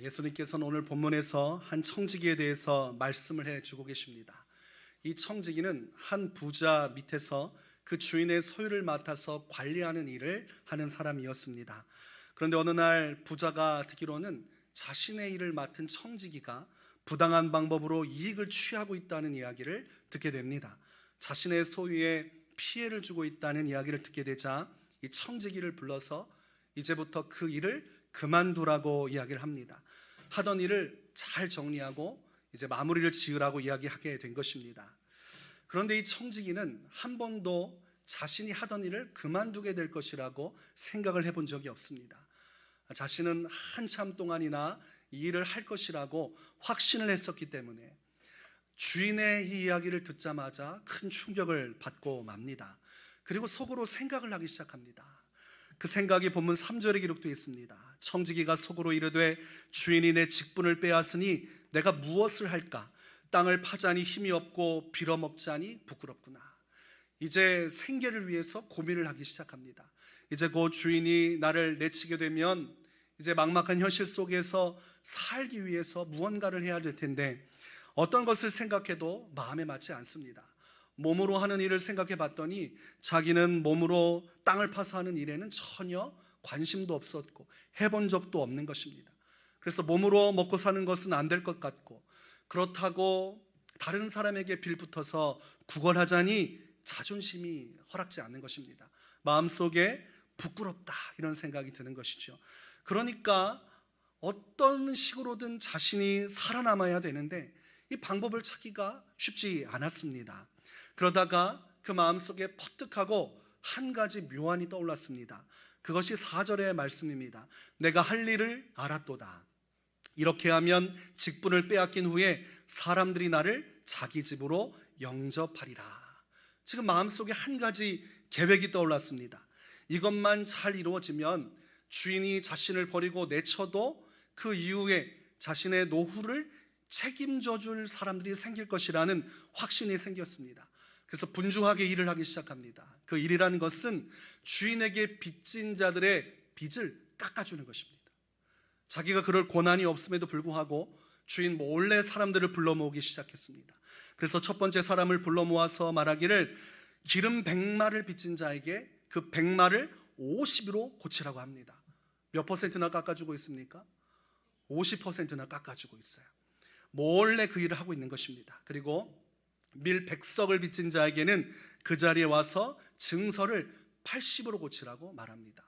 예수님께서는 오늘 본문에서 한 청지기에 대해서 말씀을 해 주고 계십니다. 이 청지기는 한 부자 밑에서 그 주인의 소유를 맡아서 관리하는 일을 하는 사람이었습니다. 그런데 어느 날 부자가 듣기로는 자신의 일을 맡은 청지기가 부당한 방법으로 이익을 취하고 있다는 이야기를 듣게 됩니다. 자신의 소유에 피해를 주고 있다는 이야기를 듣게 되자 이 청지기를 불러서 이제부터 그 일을 그만두라고 이야기를 합니다. 하던 일을 잘 정리하고 이제 마무리를 지으라고 이야기하게 된 것입니다. 그런데 이 청지기는 한 번도 자신이 하던 일을 그만두게 될 것이라고 생각을 해본 적이 없습니다. 자신은 한참 동안이나 이 일을 할 것이라고 확신을 했었기 때문에 주인의 이 이야기를 듣자마자 큰 충격을 받고 맙니다. 그리고 속으로 생각을 하기 시작합니다. 그 생각이 본문 3절에 기록되어 있습니다. 청지기가 속으로 이르되 주인이 내 직분을 빼앗으니 내가 무엇을 할까? 땅을 파자니 힘이 없고 빌어먹자니 부끄럽구나. 이제 생계를 위해서 고민을 하기 시작합니다. 이제 그 주인이 나를 내치게 되면 이제 막막한 현실 속에서 살기 위해서 무언가를 해야 될 텐데 어떤 것을 생각해도 마음에 맞지 않습니다. 몸으로 하는 일을 생각해 봤더니 자기는 몸으로 땅을 파서 하는 일에는 전혀 관심도 없었고 해본 적도 없는 것입니다. 그래서 몸으로 먹고 사는 것은 안 될 것 같고 그렇다고 다른 사람에게 빌붙어서 구걸하자니 자존심이 허락지 않는 것입니다. 마음속에 부끄럽다 이런 생각이 드는 것이죠. 그러니까 어떤 식으로든 자신이 살아남아야 되는데 이 방법을 찾기가 쉽지 않았습니다. 그러다가 그 마음속에 퍼뜩하고 한 가지 묘안이 떠올랐습니다. 그것이 4절의 말씀입니다. 내가 할 일을 알았도다. 이렇게 하면 직분을 빼앗긴 후에 사람들이 나를 자기 집으로 영접하리라. 지금 마음속에 한 가지 계획이 떠올랐습니다. 이것만 잘 이루어지면 주인이 자신을 버리고 내쳐도 그 이후에 자신의 노후를 책임져 줄 사람들이 생길 것이라는 확신이 생겼습니다. 그래서 분주하게 일을 하기 시작합니다. 그 일이라는 것은 주인에게 빚진 자들의 빚을 깎아주는 것입니다. 자기가 그럴 권한이 없음에도 불구하고 주인 몰래 사람들을 불러 모으기 시작했습니다. 그래서 첫 번째 사람을 불러 모아서 말하기를 기름 백마를 빚진 자에게 그 백마를 50으로 고치라고 합니다. 몇 퍼센트나 깎아주고 있습니까? 50%나 깎아주고 있어요. 몰래 그 일을 하고 있는 것입니다. 그리고 밀 백석을 빚진 자에게는 그 자리에 와서 증서를 80으로 고치라고 말합니다.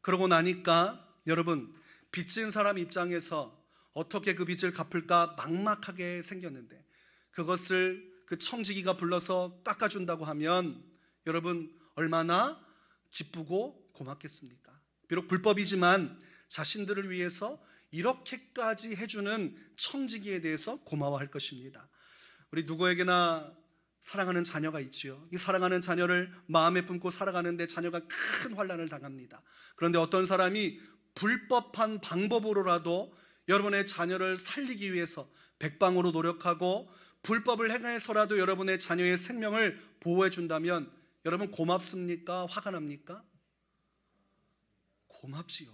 그러고 나니까 여러분 빚진 사람 입장에서 어떻게 그 빚을 갚을까 막막하게 생겼는데 그것을 그 청지기가 불러서 깎아준다고 하면 여러분 얼마나 기쁘고 고맙겠습니까? 비록 불법이지만 자신들을 위해서 이렇게까지 해주는 청지기에 대해서 고마워할 것입니다. 우리 누구에게나 사랑하는 자녀가 있지요. 이 사랑하는 자녀를 마음에 품고 살아가는데 자녀가 큰 환란을 당합니다. 그런데 어떤 사람이 불법한 방법으로라도 여러분의 자녀를 살리기 위해서 백방으로 노력하고 불법을 행해서라도 여러분의 자녀의 생명을 보호해 준다면 여러분 고맙습니까? 화가 납니까? 고맙지요.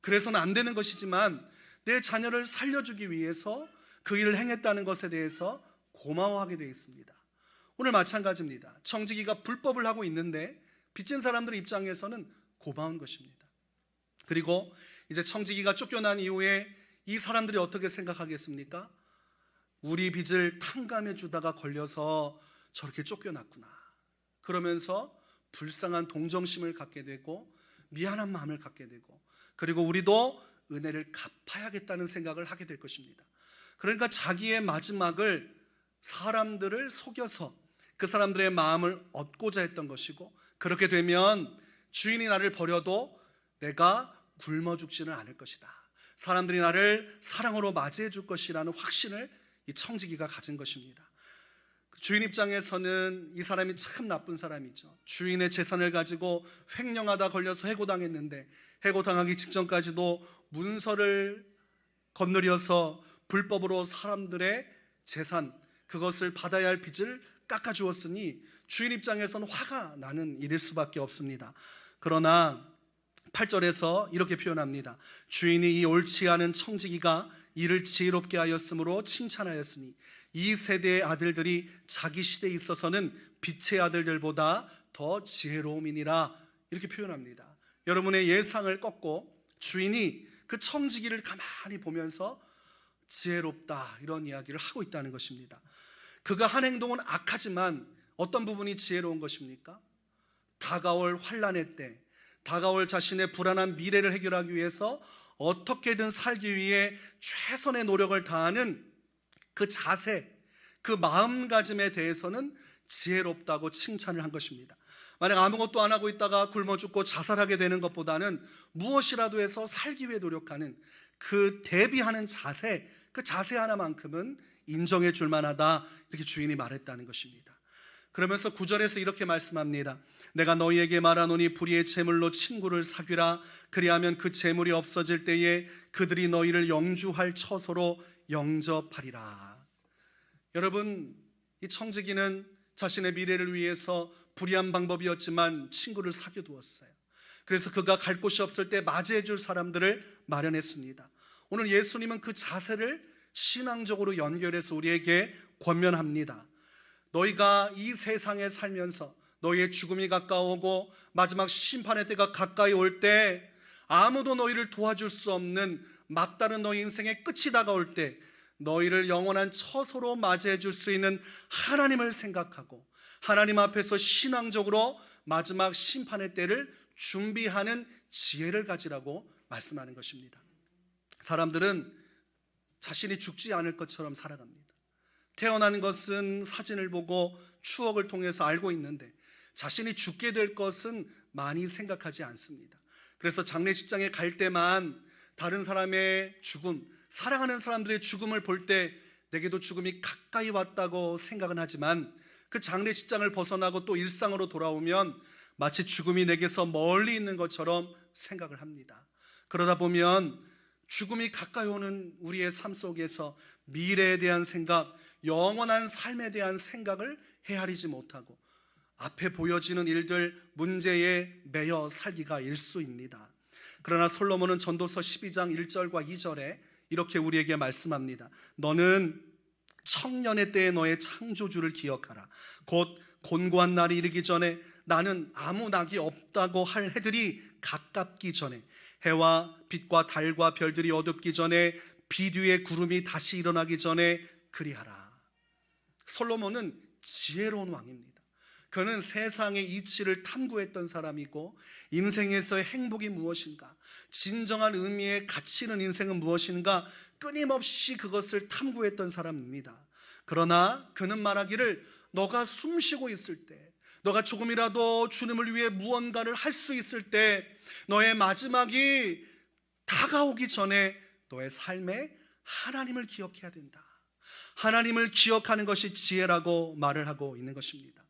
그래서는 안 되는 것이지만 내 자녀를 살려주기 위해서 그 일을 행했다는 것에 대해서 고마워하게 되어 있습니다. 오늘 마찬가지입니다. 청지기가 불법을 하고 있는데 빚진 사람들 입장에서는 고마운 것입니다. 그리고 이제 청지기가 쫓겨난 이후에 이 사람들이 어떻게 생각하겠습니까? 우리 빚을 탕감해 주다가 걸려서 저렇게 쫓겨났구나. 그러면서 불쌍한 동정심을 갖게 되고 미안한 마음을 갖게 되고 그리고 우리도 은혜를 갚아야겠다는 생각을 하게 될 것입니다. 그러니까 자기의 마지막을 사람들을 속여서 그 사람들의 마음을 얻고자 했던 것이고 그렇게 되면 주인이 나를 버려도 내가 굶어 죽지는 않을 것이다. 사람들이 나를 사랑으로 맞이해 줄 것이라는 확신을 이 청지기가 가진 것입니다. 주인 입장에서는 이 사람이 참 나쁜 사람이죠. 주인의 재산을 가지고 횡령하다 걸려서 해고당했는데 해고당하기 직전까지도 문서를 건드려서 불법으로 사람들의 재산 그것을 받아야 할 빚을 깎아 주었으니 주인 입장에서는 화가 나는 일일 수밖에 없습니다. 그러나 8절에서 이렇게 표현합니다. 주인이 이 옳지 않은 청지기가 이를 지혜롭게 하였으므로 칭찬하였으니 이 세대의 아들들이 자기 시대에 있어서는 빛의 아들들보다 더 지혜로움이니라 이렇게 표현합니다. 여러분의 예상을 꺾고 주인이 그 청지기를 가만히 보면서 지혜롭다 이런 이야기를 하고 있다는 것입니다. 그가 한 행동은 악하지만 어떤 부분이 지혜로운 것입니까? 다가올 환란의 때, 다가올 자신의 불안한 미래를 해결하기 위해서 어떻게든 살기 위해 최선의 노력을 다하는 그 자세, 그 마음가짐에 대해서는 지혜롭다고 칭찬을 한 것입니다. 만약 아무것도 안 하고 있다가 굶어 죽고 자살하게 되는 것보다는 무엇이라도 해서 살기 위해 노력하는 그 대비하는 자세, 그 자세 하나만큼은 인정해 줄 만하다. 이렇게 주인이 말했다는 것입니다. 그러면서 구절에서 이렇게 말씀합니다. 내가 너희에게 말하노니 불의의 재물로 친구를 사귀라. 그리하면 그 재물이 없어질 때에 그들이 너희를 영주할 처소로 영접하리라. 여러분, 이 청지기는 자신의 미래를 위해서 불의한 방법이었지만 친구를 사귀어 두었어요. 그래서 그가 갈 곳이 없을 때 맞이해 줄 사람들을 마련했습니다. 오늘 예수님은 그 자세를 신앙적으로 연결해서 우리에게 권면합니다. 너희가 이 세상에 살면서 너희의 죽음이 가까우고 마지막 심판의 때가 가까이 올 때 아무도 너희를 도와줄 수 없는 막다른 너희 인생의 끝이 다가올 때 너희를 영원한 처소로 맞이해 줄 수 있는 하나님을 생각하고 하나님 앞에서 신앙적으로 마지막 심판의 때를 준비하는 지혜를 가지라고 말씀하는 것입니다. 사람들은 자신이 죽지 않을 것처럼 살아갑니다. 태어나는 것은 사진을 보고 추억을 통해서 알고 있는데 자신이 죽게 될 것은 많이 생각하지 않습니다. 그래서 장례식장에 갈 때만 다른 사람의 죽음, 사랑하는 사람들의 죽음을 볼 때 내게도 죽음이 가까이 왔다고 생각은 하지만 그 장례식장을 벗어나고 또 일상으로 돌아오면 마치 죽음이 내게서 멀리 있는 것처럼 생각을 합니다. 그러다 보면 죽음이 가까이 오는 우리의 삶 속에서 미래에 대한 생각, 영원한 삶에 대한 생각을 헤아리지 못하고 앞에 보여지는 일들, 문제에 매여 살기가 일수입니다. 그러나 솔로몬은 전도서 12장 1절과 2절에 이렇게 우리에게 말씀합니다. 너는 청년의 때에 너의 창조주를 기억하라. 곧 곤고한 날이 이르기 전에 나는 아무 낙이 없다고 할 해들이 가깝기 전에 해와 빛과 달과 별들이 어둡기 전에 비 뒤에 구름이 다시 일어나기 전에 그리하라. 솔로몬은 지혜로운 왕입니다. 그는 세상의 이치를 탐구했던 사람이고 인생에서의 행복이 무엇인가, 진정한 의미의 가치 있는 인생은 무엇인가 끊임없이 그것을 탐구했던 사람입니다. 그러나 그는 말하기를 너가 숨 쉬고 있을 때, 너가 조금이라도 주님을 위해 무언가를 할 수 있을 때, 너의 마지막이 다가오기 전에 너의 삶에 하나님을 기억해야 된다. 하나님을 기억하는 것이 지혜라고 말을 하고 있는 것입니다.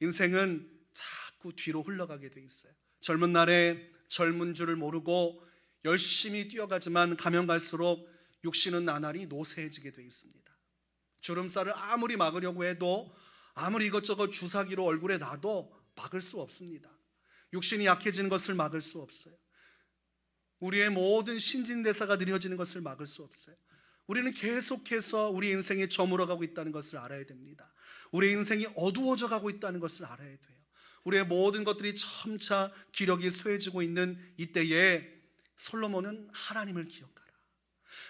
인생은 자꾸 뒤로 흘러가게 돼 있어요. 젊은 날에 젊은 줄을 모르고 열심히 뛰어가지만 가면 갈수록 육신은 나날이 노쇠해지게 돼 있습니다. 주름살을 아무리 막으려고 해도 아무리 이것저것 주사기로 얼굴에 놔도 막을 수 없습니다. 육신이 약해지는 것을 막을 수 없어요. 우리의 모든 신진대사가 느려지는 것을 막을 수 없어요. 우리는 계속해서 우리 인생이 저물어가고 있다는 것을 알아야 됩니다. 우리 인생이 어두워져 가고 있다는 것을 알아야 돼요. 우리의 모든 것들이 점차 기력이 쇠해지고 있는 이때에 솔로몬은 하나님을 기억하라.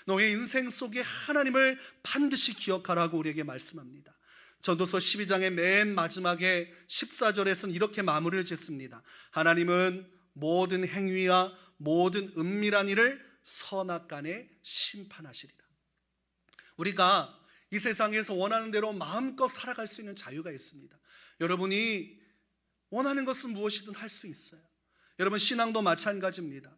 너의 인생 속에 하나님을 반드시 기억하라고 우리에게 말씀합니다. 전도서 12장의 맨 마지막에 14절에서는 이렇게 마무리를 짓습니다. 하나님은 모든 행위와 모든 은밀한 일을 선악간에 심판하시리라. 우리가 이 세상에서 원하는 대로 마음껏 살아갈 수 있는 자유가 있습니다. 여러분이 원하는 것은 무엇이든 할 수 있어요. 여러분 신앙도 마찬가지입니다.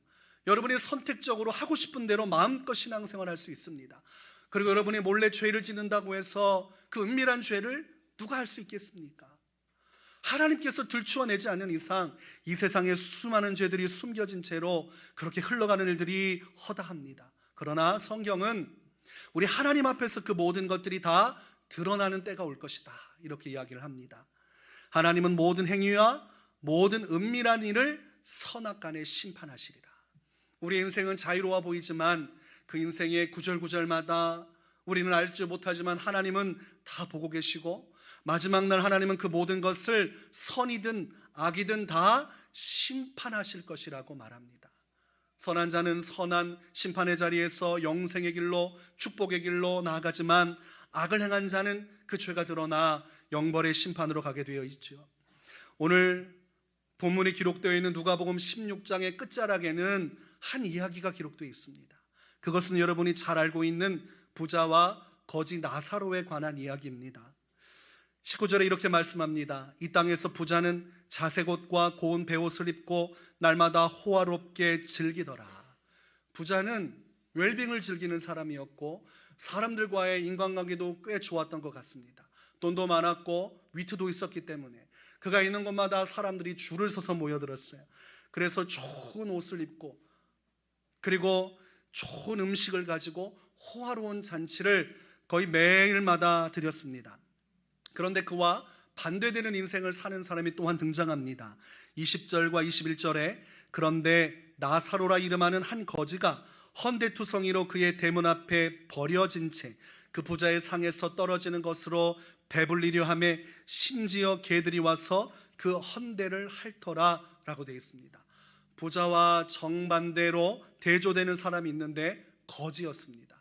여러분이 선택적으로 하고 싶은 대로 마음껏 신앙생활 할 수 있습니다. 그리고 여러분이 몰래 죄를 짓는다고 해서 그 은밀한 죄를 누가 할 수 있겠습니까? 하나님께서 들추어내지 않는 이상 이 세상에 수많은 죄들이 숨겨진 채로 그렇게 흘러가는 일들이 허다합니다. 그러나 성경은 우리 하나님 앞에서 그 모든 것들이 다 드러나는 때가 올 것이다. 이렇게 이야기를 합니다. 하나님은 모든 행위와 모든 은밀한 일을 선악간에 심판하시리라. 우리 인생은 자유로워 보이지만 그 인생의 구절구절마다 우리는 알지 못하지만 하나님은 다 보고 계시고 마지막 날 하나님은 그 모든 것을 선이든 악이든 다 심판하실 것이라고 말합니다. 선한 자는 선한 심판의 자리에서 영생의 길로 축복의 길로 나아가지만 악을 행한 자는 그 죄가 드러나 영벌의 심판으로 가게 되어 있죠. 오늘 본문이 기록되어 있는 누가복음 16장의 끝자락에는 한 이야기가 기록되어 있습니다. 그것은 여러분이 잘 알고 있는 부자와 거지 나사로에 관한 이야기입니다. 19절에 이렇게 말씀합니다. 이 땅에서 부자는 자색 옷과 고운 베옷을 입고 날마다 호화롭게 즐기더라. 부자는 웰빙을 즐기는 사람이었고 사람들과의 인간관계도 꽤 좋았던 것 같습니다. 돈도 많았고 위트도 있었기 때문에 그가 있는 곳마다 사람들이 줄을 서서 모여들었어요. 그래서 좋은 옷을 입고 그리고 좋은 음식을 가지고 호화로운 잔치를 거의 매일마다 드렸습니다. 그런데 그와 반대되는 인생을 사는 사람이 또한 등장합니다. 20절과 21절에 그런데 나사로라 이름하는 한 거지가 헌대투성이로 그의 대문 앞에 버려진 채 그 부자의 상에서 떨어지는 것으로 배불리려 함에 심지어 개들이 와서 그 헌대를 핥더라라고 되어 있습니다. 부자와 정반대로 대조되는 사람이 있는데 거지였습니다.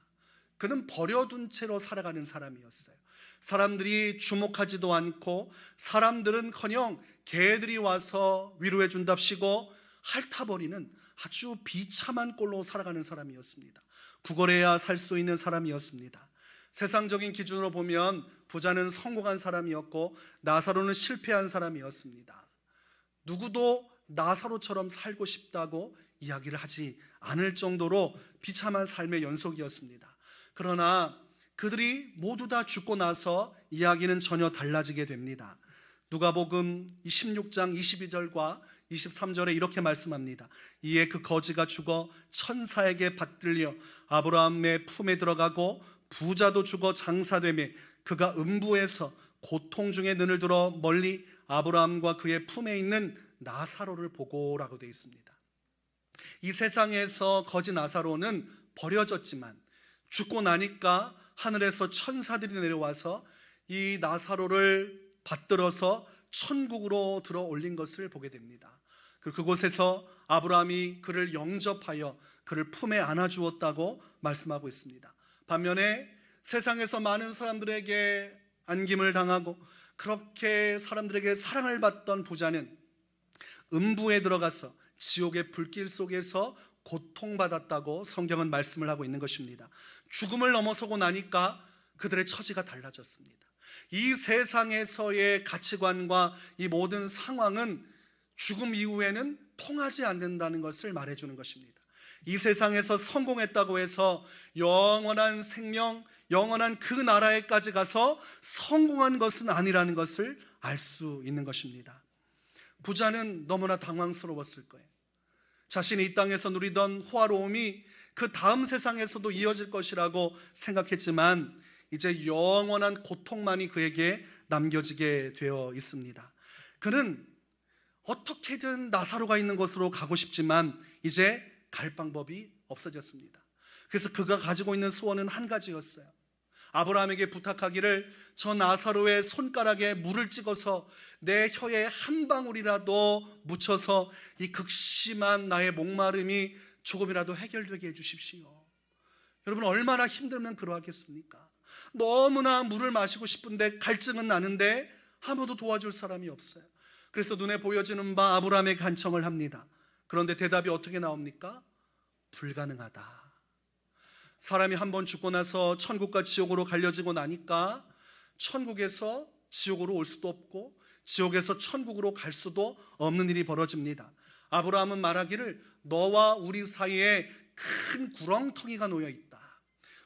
그는 버려둔 채로 살아가는 사람이었어요. 사람들이 주목하지도 않고 사람들은커녕 개들이 와서 위로해 준답시고 핥아버리는 아주 비참한 꼴로 살아가는 사람이었습니다. 구걸해야 살 수 있는 사람이었습니다. 세상적인 기준으로 보면 부자는 성공한 사람이었고 나사로는 실패한 사람이었습니다. 누구도 나사로처럼 살고 싶다고 이야기를 하지 않을 정도로 비참한 삶의 연속이었습니다. 그러나 그들이 모두 다 죽고 나서 이야기는 전혀 달라지게 됩니다. 누가복음 16장 22절과 23절에 이렇게 말씀합니다. 이에 그 거지가 죽어 천사에게 받들려 아브라함의 품에 들어가고 부자도 죽어 장사되매 그가 음부에서 고통 중에 눈을 들어 멀리 아브라함과 그의 품에 있는 나사로를 보고라고 되어 있습니다. 이 세상에서 거지 나사로는 버려졌지만 죽고 나니까 하늘에서 천사들이 내려와서 이 나사로를 받들어서 천국으로 들어 올린 것을 보게 됩니다. 그곳에서 아브라함이 그를 영접하여 그를 품에 안아 주었다고 말씀하고 있습니다. 반면에 세상에서 많은 사람들에게 안김을 당하고 그렇게 사람들에게 사랑을 받던 부자는 음부에 들어가서 지옥의 불길 속에서 고통받았다고 성경은 말씀을 하고 있는 것입니다. 죽음을 넘어서고 나니까 그들의 처지가 달라졌습니다. 이 세상에서의 가치관과 이 모든 상황은 죽음 이후에는 통하지 않는다는 것을 말해주는 것입니다. 이 세상에서 성공했다고 해서 영원한 생명, 영원한 그 나라에까지 가서 성공한 것은 아니라는 것을 알 수 있는 것입니다. 부자는 너무나 당황스러웠을 거예요. 자신이 이 땅에서 누리던 호화로움이 그 다음 세상에서도 이어질 것이라고 생각했지만 이제 영원한 고통만이 그에게 남겨지게 되어 있습니다. 그는 어떻게든 나사로가 있는 곳으로 가고 싶지만 이제 갈 방법이 없어졌습니다. 그래서 그가 가지고 있는 소원은 한 가지였어요. 아브라함에게 부탁하기를 저 나사로의 손가락에 물을 찍어서 내 혀에 한 방울이라도 묻혀서 이 극심한 나의 목마름이 조금이라도 해결되게 해주십시오. 여러분 얼마나 힘들면 그러하겠습니까? 너무나 물을 마시고 싶은데 갈증은 나는데 아무도 도와줄 사람이 없어요. 그래서 눈에 보여지는 바 아브라함의 간청을 합니다. 그런데 대답이 어떻게 나옵니까? 불가능하다. 사람이 한 번 죽고 나서 천국과 지옥으로 갈려지고 나니까 천국에서 지옥으로 올 수도 없고 지옥에서 천국으로 갈 수도 없는 일이 벌어집니다. 아브라함은 말하기를 너와 우리 사이에 큰 구렁텅이가 놓여 있다.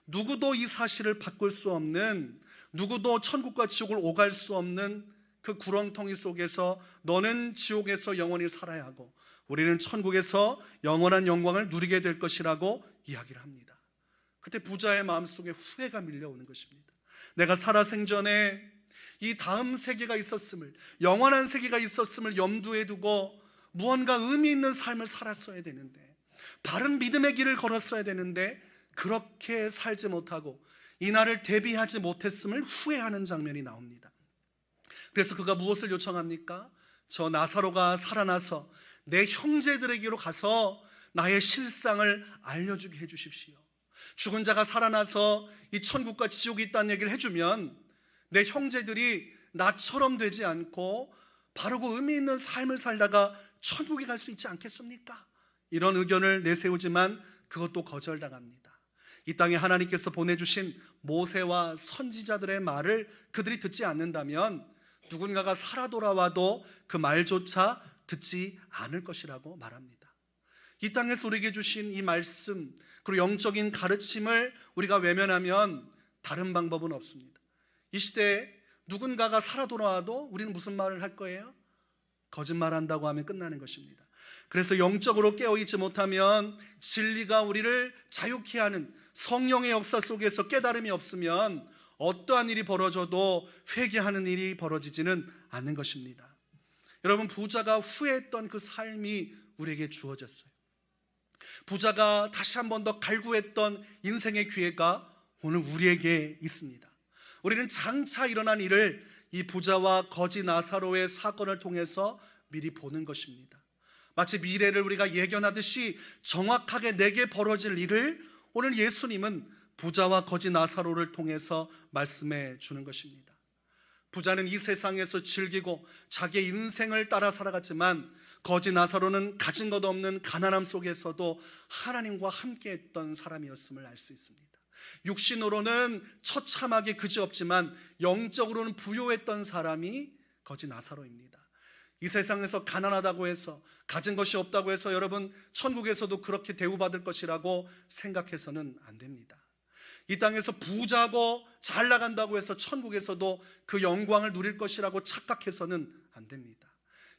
누구도 이 사실을 바꿀 수 없는 누구도 천국과 지옥을 오갈 수 없는 그 구렁텅이 속에서 너는 지옥에서 영원히 살아야 하고 우리는 천국에서 영원한 영광을 누리게 될 것이라고 이야기를 합니다. 그때 부자의 마음속에 후회가 밀려오는 것입니다. 내가 살아생전에 이 다음 세계가 있었음을 영원한 세계가 있었음을 염두에 두고 무언가 의미 있는 삶을 살았어야 되는데 바른 믿음의 길을 걸었어야 되는데 그렇게 살지 못하고 이날을 대비하지 못했음을 후회하는 장면이 나옵니다. 그래서 그가 무엇을 요청합니까? 저 나사로가 살아나서 내 형제들에게로 가서 나의 실상을 알려주게 해주십시오. 죽은 자가 살아나서 이 천국과 지옥이 있다는 얘기를 해주면 내 형제들이 나처럼 되지 않고 바르고 의미 있는 삶을 살다가 천국에 갈 수 있지 않겠습니까? 이런 의견을 내세우지만 그것도 거절당합니다. 이 땅에 하나님께서 보내주신 모세와 선지자들의 말을 그들이 듣지 않는다면 누군가가 살아 돌아와도 그 말조차 듣지 않을 것이라고 말합니다. 이 땅에서 우리에게 주신 이 말씀 그리고 영적인 가르침을 우리가 외면하면 다른 방법은 없습니다. 이 시대에 누군가가 살아 돌아와도 우리는 무슨 말을 할 거예요? 거짓말한다고 하면 끝나는 것입니다. 그래서 영적으로 깨어있지 못하면 진리가 우리를 자유케 하는 성령의 역사 속에서 깨달음이 없으면 어떠한 일이 벌어져도 회개하는 일이 벌어지지는 않는 것입니다. 여러분 부자가 후회했던 그 삶이 우리에게 주어졌어요. 부자가 다시 한 번 더 갈구했던 인생의 기회가 오늘 우리에게 있습니다. 우리는 장차 일어난 일을 이 부자와 거지 나사로의 사건을 통해서 미리 보는 것입니다. 마치 미래를 우리가 예견하듯이 정확하게 내게 벌어질 일을 오늘 예수님은 부자와 거지 나사로를 통해서 말씀해 주는 것입니다. 부자는 이 세상에서 즐기고 자기의 인생을 따라 살아갔지만 거지 나사로는 가진 것 없는 가난함 속에서도 하나님과 함께 했던 사람이었음을 알 수 있습니다. 육신으로는 처참하게 그지없지만 영적으로는 부요했던 사람이 거지 나사로입니다. 이 세상에서 가난하다고 해서 가진 것이 없다고 해서 여러분 천국에서도 그렇게 대우받을 것이라고 생각해서는 안 됩니다. 이 땅에서 부자고 잘 나간다고 해서 천국에서도 그 영광을 누릴 것이라고 착각해서는 안 됩니다.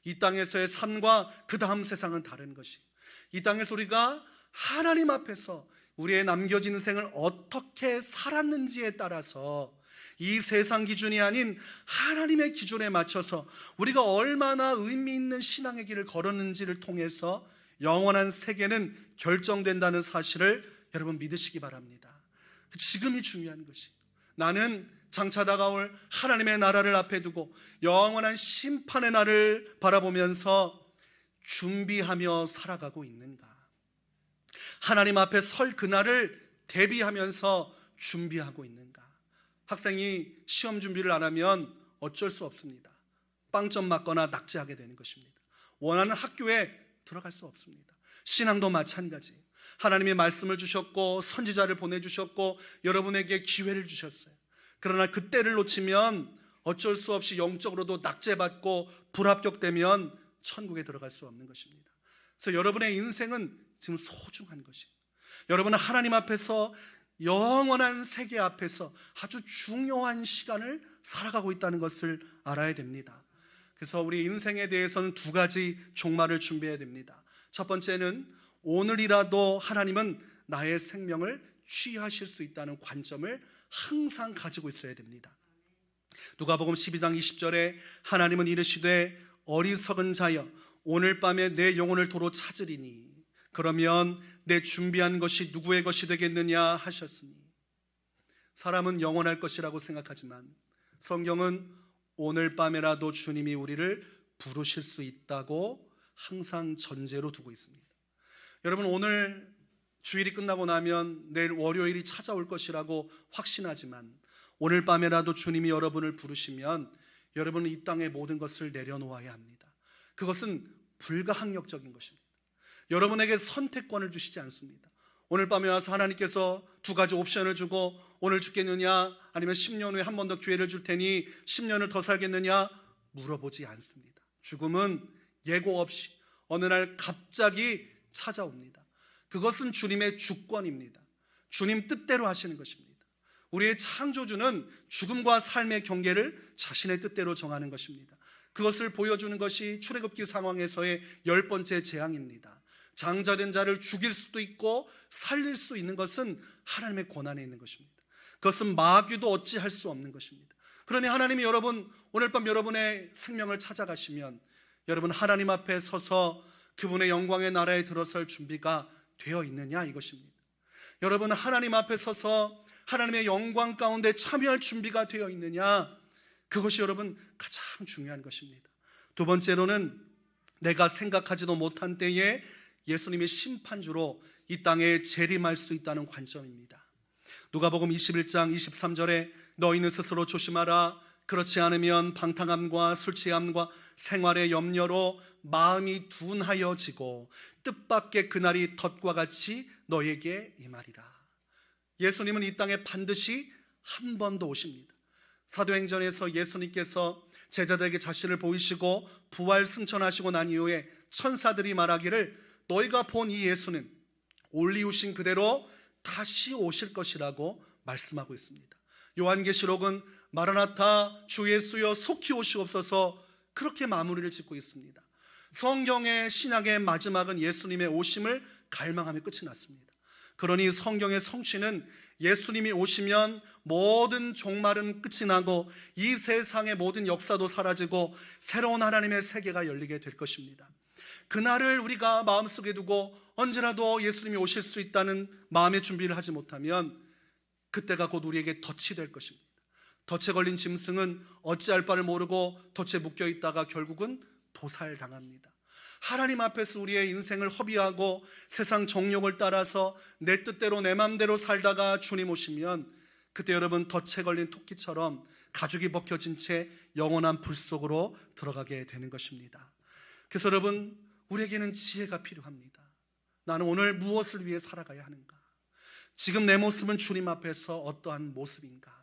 이 땅에서의 삶과 그 다음 세상은 다른 것이. 이 땅에서 우리가 하나님 앞에서 우리의 남겨진 인생을 어떻게 살았는지에 따라서 이 세상 기준이 아닌 하나님의 기준에 맞춰서 우리가 얼마나 의미 있는 신앙의 길을 걸었는지를 통해서 영원한 세계는 결정된다는 사실을 여러분 믿으시기 바랍니다. 지금이 중요한 것이. 나는 장차 다가올 하나님의 나라를 앞에 두고 영원한 심판의 날을 바라보면서 준비하며 살아가고 있는가? 하나님 앞에 설 그날을 대비하면서 준비하고 있는가? 학생이 시험 준비를 안 하면 어쩔 수 없습니다. 빵점 맞거나 낙제하게 되는 것입니다. 원하는 학교에 들어갈 수 없습니다. 신앙도 마찬가지. 하나님의 말씀을 주셨고 선지자를 보내주셨고 여러분에게 기회를 주셨어요. 그러나 그때를 놓치면 어쩔 수 없이 영적으로도 낙제받고 불합격되면 천국에 들어갈 수 없는 것입니다. 그래서 여러분의 인생은 지금 소중한 것입니다. 여러분은 하나님 앞에서 영원한 세계 앞에서 아주 중요한 시간을 살아가고 있다는 것을 알아야 됩니다. 그래서 우리 인생에 대해서는 두 가지 종말을 준비해야 됩니다. 첫 번째는 오늘이라도 하나님은 나의 생명을 취하실 수 있다는 관점을 항상 가지고 있어야 됩니다. 누가복음 12장 20절에 하나님은 이르시되 어리석은 자여 오늘 밤에 내 영혼을 도로 찾으리니 그러면 내 준비한 것이 누구의 것이 되겠느냐 하셨으니 사람은 영원할 것이라고 생각하지만 성경은 오늘 밤에라도 주님이 우리를 부르실 수 있다고 항상 전제로 두고 있습니다. 여러분 오늘 주일이 끝나고 나면 내일 월요일이 찾아올 것이라고 확신하지만 오늘 밤에라도 주님이 여러분을 부르시면 여러분은 이 땅의 모든 것을 내려놓아야 합니다. 그것은 불가항력적인 것입니다. 여러분에게 선택권을 주시지 않습니다. 오늘 밤에 와서 하나님께서 두 가지 옵션을 주고 오늘 죽겠느냐 아니면 10년 후에 한 번 더 기회를 줄 테니 10년을 더 살겠느냐 물어보지 않습니다. 죽음은 예고 없이 어느 날 갑자기 찾아옵니다. 그것은 주님의 주권입니다. 주님 뜻대로 하시는 것입니다. 우리의 창조주는 죽음과 삶의 경계를 자신의 뜻대로 정하는 것입니다. 그것을 보여주는 것이 출애굽기 상황에서의 열 번째 재앙입니다. 장자된 자를 죽일 수도 있고 살릴 수 있는 것은 하나님의 권한에 있는 것입니다. 그것은 마귀도 어찌할 수 없는 것입니다. 그러니 하나님이 여러분 오늘 밤 여러분의 생명을 찾아가시면 여러분 하나님 앞에 서서 그분의 영광의 나라에 들어설 준비가 되어 있느냐 이것입니다. 여러분 하나님 앞에 서서 하나님의 영광 가운데 참여할 준비가 되어 있느냐 그것이 여러분 가장 중요한 것입니다. 두 번째로는 내가 생각하지도 못한 때에 예수님의 심판주로 이 땅에 재림할 수 있다는 관점입니다. 누가복음 21장 23절에 너희는 스스로 조심하라 그렇지 않으면 방탕함과 술 취함과 생활의 염려로 마음이 둔하여지고 뜻밖의 그날이 덫과 같이 너에게 임하리라. 예수님은 이 땅에 반드시 한 번 더 오십니다. 사도행전에서 예수님께서 제자들에게 자신을 보이시고 부활 승천하시고 난 이후에 천사들이 말하기를 너희가 본 이 예수는 올리우신 그대로 다시 오실 것이라고 말씀하고 있습니다. 요한계시록은 마라나타 주 예수여 속히 오시옵소서 그렇게 마무리를 짓고 있습니다. 성경의 신약의 마지막은 예수님의 오심을 갈망하며 끝이 났습니다. 그러니 성경의 성취는 예수님이 오시면 모든 종말은 끝이 나고 이 세상의 모든 역사도 사라지고 새로운 하나님의 세계가 열리게 될 것입니다. 그날을 우리가 마음속에 두고 언제라도 예수님이 오실 수 있다는 마음의 준비를 하지 못하면 그때가 곧 우리에게 덫이 될 것입니다. 덫에 걸린 짐승은 어찌할 바를 모르고 덫에 묶여 있다가 결국은 도살당합니다. 하나님 앞에서 우리의 인생을 허비하고 세상 정욕을 따라서 내 뜻대로 내 맘대로 살다가 주님 오시면 그때 여러분 덫에 걸린 토끼처럼 가죽이 벗겨진 채 영원한 불 속으로 들어가게 되는 것입니다. 그래서 여러분 우리에게는 지혜가 필요합니다. 나는 오늘 무엇을 위해 살아가야 하는가? 지금 내 모습은 주님 앞에서 어떠한 모습인가?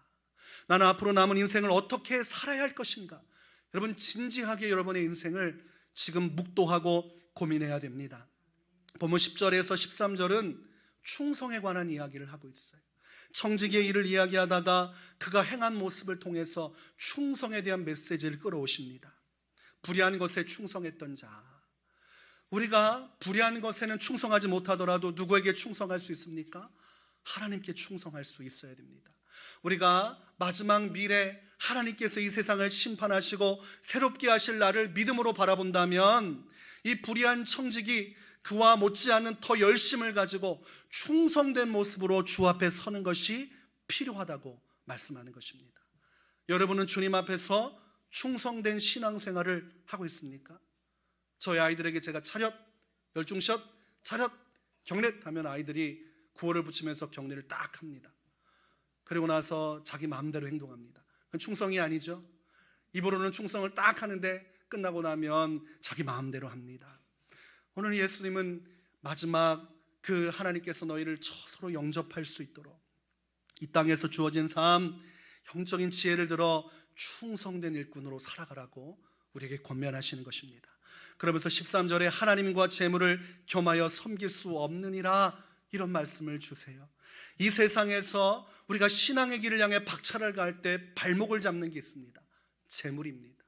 나는 앞으로 남은 인생을 어떻게 살아야 할 것인가? 여러분 진지하게 여러분의 인생을 지금 묵도하고 고민해야 됩니다. 본문 10절에서 13절은 충성에 관한 이야기를 하고 있어요. 청지기의 일을 이야기하다가 그가 행한 모습을 통해서 충성에 대한 메시지를 끌어오십니다. 불의한 것에 충성했던 자. 우리가 불의한 것에는 충성하지 못하더라도 누구에게 충성할 수 있습니까? 하나님께 충성할 수 있어야 됩니다. 우리가 마지막 미래 하나님께서 이 세상을 심판하시고 새롭게 하실 날을 믿음으로 바라본다면 이 불의한 청직이 그와 못지않은 더 열심을 가지고 충성된 모습으로 주 앞에 서는 것이 필요하다고 말씀하는 것입니다. 여러분은 주님 앞에서 충성된 신앙생활을 하고 있습니까? 저희 아이들에게 제가 차렷, 열중샷, 차렷, 경례 하면 아이들이 구호를 붙이면서 경례를 딱 합니다. 그리고 나서 자기 마음대로 행동합니다. 그건 충성이 아니죠. 입으로는 충성을 딱 하는데 끝나고 나면 자기 마음대로 합니다. 오늘 예수님은 마지막 그 하나님께서 너희를 서로 영접할 수 있도록 이 땅에서 주어진 삶, 영적인 지혜를 들어 충성된 일꾼으로 살아가라고 우리에게 권면하시는 것입니다. 그러면서 13절에 하나님과 재물을 겸하여 섬길 수 없느니라 이런 말씀을 주세요. 이 세상에서 우리가 신앙의 길을 향해 박차를 갈때 발목을 잡는 게 있습니다. 재물입니다.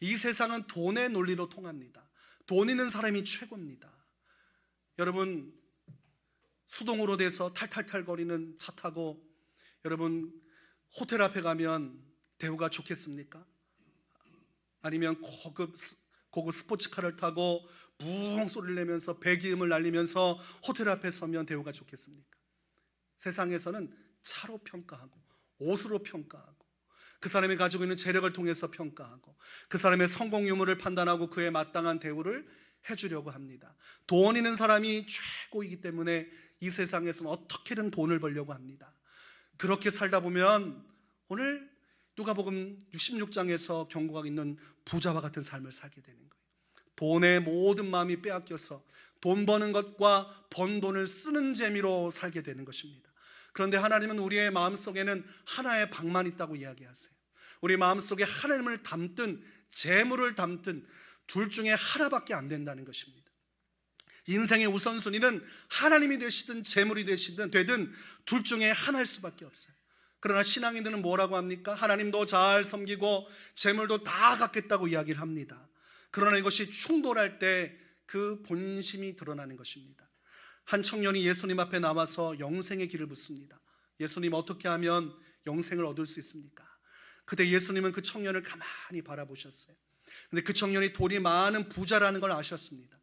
이 세상은 돈의 논리로 통합니다. 돈 있는 사람이 최고입니다. 여러분 수동으로 돼서 탈탈탈 거리는 차 타고 여러분 호텔 앞에 가면 대우가 좋겠습니까? 아니면 고급 고급 스포츠카를 타고 붕 소리를 내면서 배기음을 날리면서 호텔 앞에 서면 대우가 좋겠습니까? 세상에서는 차로 평가하고 옷으로 평가하고 그 사람이 가지고 있는 재력을 통해서 평가하고 그 사람의 성공 유무를 판단하고 그에 마땅한 대우를 해주려고 합니다. 돈 있는 사람이 최고이기 때문에 이 세상에서는 어떻게든 돈을 벌려고 합니다. 그렇게 살다 보면 오늘 누가복음 66장에서 경고가 있는 부자와 같은 삶을 살게 되는 거예요. 돈의 모든 마음이 빼앗겨서 돈 버는 것과 번 돈을 쓰는 재미로 살게 되는 것입니다. 그런데 하나님은 우리의 마음속에는 하나의 방만 있다고 이야기하세요. 우리 마음속에 하나님을 담든 재물을 담든 둘 중에 하나밖에 안 된다는 것입니다. 인생의 우선순위는 하나님이 되시든 재물이 되시든 되든 둘 중에 하나일 수밖에 없어요. 그러나 신앙인들은 뭐라고 합니까? 하나님도 잘 섬기고 재물도 다 갖겠다고 이야기를 합니다. 그러나 이것이 충돌할 때 그 본심이 드러나는 것입니다. 한 청년이 예수님 앞에 나와서 영생의 길을 묻습니다. 예수님 어떻게 하면 영생을 얻을 수 있습니까? 그때 예수님은 그 청년을 가만히 바라보셨어요. 근데 그 청년이 돈이 많은 부자라는 걸 아셨습니다.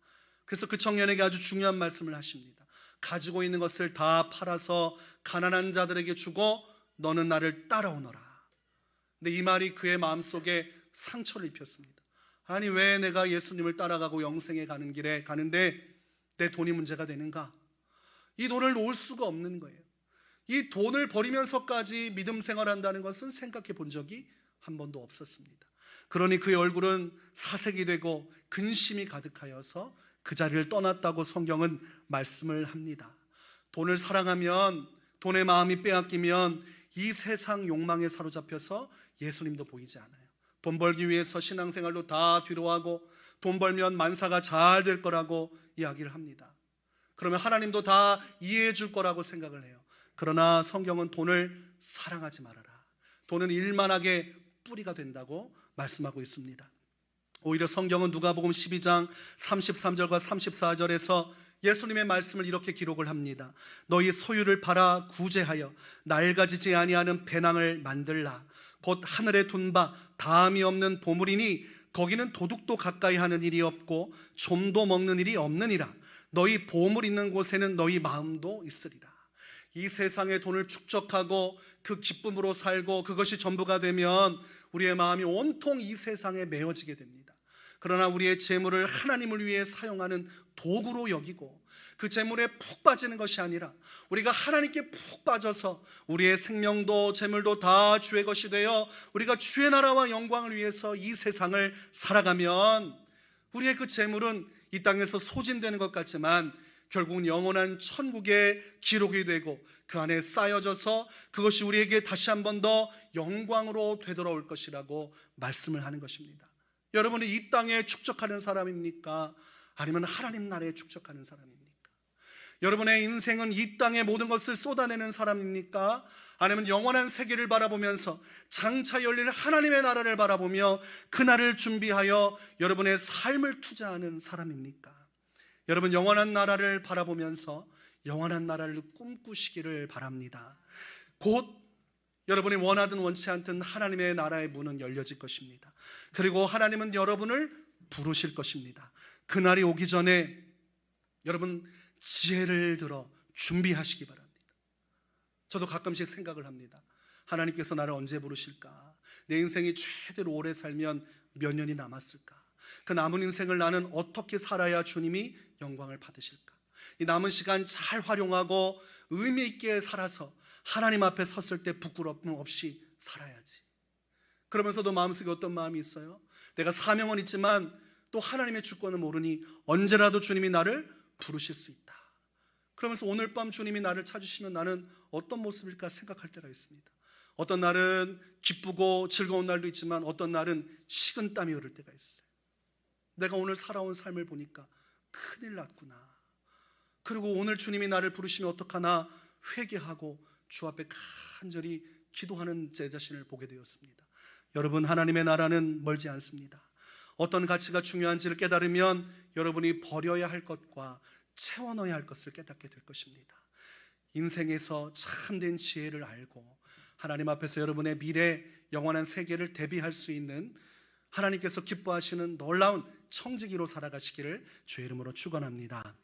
그래서 그 청년에게 아주 중요한 말씀을 하십니다. 가지고 있는 것을 다 팔아서 가난한 자들에게 주고 너는 나를 따라오너라. 근데 이 말이 그의 마음속에 상처를 입혔습니다. 아니 왜 내가 예수님을 따라가고 영생에 가는 길에 가는데 내 돈이 문제가 되는가? 이 돈을 놓을 수가 없는 거예요. 이 돈을 버리면서까지 믿음 생활한다는 것은 생각해 본 적이 한 번도 없었습니다. 그러니 그의 얼굴은 사색이 되고 근심이 가득하여서 그 자리를 떠났다고 성경은 말씀을 합니다. 돈을 사랑하면 돈의 마음이 빼앗기면 이 세상 욕망에 사로잡혀서 예수님도 보이지 않아요. 돈 벌기 위해서 신앙생활도 다 뒤로하고 돈 벌면 만사가 잘 될 거라고 이야기를 합니다. 그러면 하나님도 다 이해해 줄 거라고 생각을 해요. 그러나 성경은 돈을 사랑하지 말아라. 돈은 일만하게 뿌리가 된다고 말씀하고 있습니다. 오히려 성경은 누가복음 12장 33절과 34절에서 예수님의 말씀을 이렇게 기록을 합니다. 너희 소유를 팔아 구제하여 낡아지지 아니하는 배낭을 만들라. 곧 하늘에 둔 바 다함이 없는 보물이니 거기는 도둑도 가까이 하는 일이 없고 좀도 먹는 일이 없느니라. 너희 보물 있는 곳에는 너희 마음도 있으리라. 이 세상의 돈을 축적하고 그 기쁨으로 살고 그것이 전부가 되면 우리의 마음이 온통 이 세상에 메어지게 됩니다. 그러나 우리의 재물을 하나님을 위해 사용하는 도구로 여기고 그 재물에 푹 빠지는 것이 아니라 우리가 하나님께 푹 빠져서 우리의 생명도 재물도 다 주의 것이 되어 우리가 주의 나라와 영광을 위해서 이 세상을 살아가면 우리의 그 재물은 이 땅에서 소진되는 것 같지만 결국은 영원한 천국의 기록이 되고 그 안에 쌓여져서 그것이 우리에게 다시 한 번 더 영광으로 되돌아올 것이라고 말씀을 하는 것입니다. 여러분은 이 땅에 축적하는 사람입니까? 아니면 하나님 나라에 축적하는 사람입니까? 여러분의 인생은 이 땅의 모든 것을 쏟아내는 사람입니까? 아니면 영원한 세계를 바라보면서 장차 열릴 하나님의 나라를 바라보며 그날을 준비하여 여러분의 삶을 투자하는 사람입니까? 여러분 영원한 나라를 바라보면서 영원한 나라를 꿈꾸시기를 바랍니다. 곧 여러분이 원하든 원치 않든 하나님의 나라의 문은 열려질 것입니다. 그리고 하나님은 여러분을 부르실 것입니다. 그날이 오기 전에 여러분 지혜를 들어 준비하시기 바랍니다. 저도 가끔씩 생각을 합니다. 하나님께서 나를 언제 부르실까? 내 인생이 최대로 오래 살면 몇 년이 남았을까? 그 남은 인생을 나는 어떻게 살아야 주님이 영광을 받으실까? 이 남은 시간 잘 활용하고 의미 있게 살아서 하나님 앞에 섰을 때 부끄러움 없이 살아야지. 그러면서도 마음속에 어떤 마음이 있어요? 내가 사명은 있지만 또 하나님의 주권을 모르니 언제라도 주님이 나를 부르실 수 있다. 그러면서 오늘 밤 주님이 나를 찾으시면 나는 어떤 모습일까 생각할 때가 있습니다. 어떤 날은 기쁘고 즐거운 날도 있지만 어떤 날은 식은 땀이 흐를 때가 있어요. 내가 오늘 살아온 삶을 보니까 큰일 났구나. 그리고 오늘 주님이 나를 부르시면 어떡하나 회개하고 주 앞에 간절히 기도하는 제 자신을 보게 되었습니다. 여러분 하나님의 나라는 멀지 않습니다. 어떤 가치가 중요한지를 깨달으면 여러분이 버려야 할 것과 채워 넣어야 할 것을 깨닫게 될 것입니다. 인생에서 참된 지혜를 알고 하나님 앞에서 여러분의 미래 영원한 세계를 대비할 수 있는 하나님께서 기뻐하시는 놀라운 청지기로 살아가시기를 주의 이름으로 축원합니다.